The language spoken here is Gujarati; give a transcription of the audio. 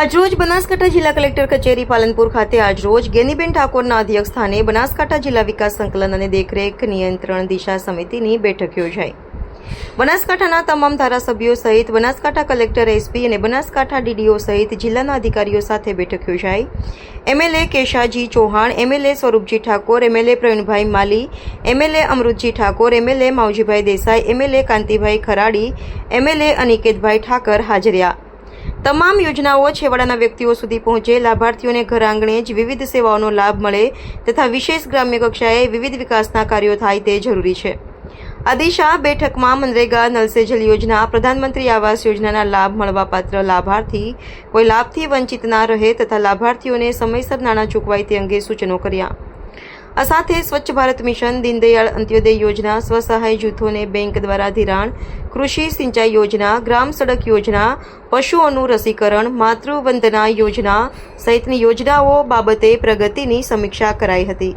આજરોજ બનાસકાંઠા જિલ્લા કલેક્ટર કચેરી પાલનપુર ખાતે આજરોજ ગેનીબેન ઠાકોરના અધ્યક્ષ સ્થાને બનાસકાંઠા જિલ્લા વિકાસ સંકલન અને દેખરેખ નિયંત્રણ દિશા સમિતિની બેઠક યોજાઈ. બનાસકાંઠાના તમામ ધારાસભ્યો સહિત બનાસકાંઠા કલેક્ટર એસપી અને બનાસકાંઠા ડીડીઓ સહિત જિલ્લાના અધિકારીઓ સાથે બેઠક યોજાઈ. MLA Keshaji Chauhan, MLA Swaroopji Thakor, MLA Pravinbhai Mali, MLA Amrutji Thakor, MLA Mavjibhai Desai, MLA Kantibhai Kharadi, MLA Aniketbhai Thakar હાજર રહ્યા તમામ યોજનાઓ છેવાડાના વ્યક્તિઓ સુધી પહોંચે, લાભાર્થીઓને ઘર આંગણે જ વિવિધ સેવાઓનો લાભ મળે તથા વિશેષ ગ્રામ્ય કક્ષાએ વિવિધ વિકાસના કાર્યો થાય તે જરૂરી છે. આ બેઠકમાં મનરેગા નલસેજલ જલ યોજના, પ્રધાનમંત્રી આવાસ યોજનાના લાભ મળવાપાત્ર લાભાર્થી કોઈ લાભથી વંચિત ના રહે તથા લાભાર્થીઓને સમયસર નાણાં ચૂકવાય તે અંગે સૂચનો કર્યા. આ સાથે સ્વચ્છ ભારત મિશન, દીનદયાળ અંત્યોદય યોજના, સ્વસહાય જૂથોને બેંક દ્વારા ધિરાણ, કૃષિ સિંચાઈ યોજના, ગ્રામ સડક યોજના, પશુઓનું રસીકરણ, માતૃવંદના યોજના સહિતની યોજનાઓ બાબતે પ્રગતિની સમીક્ષા કરાઈ હતી.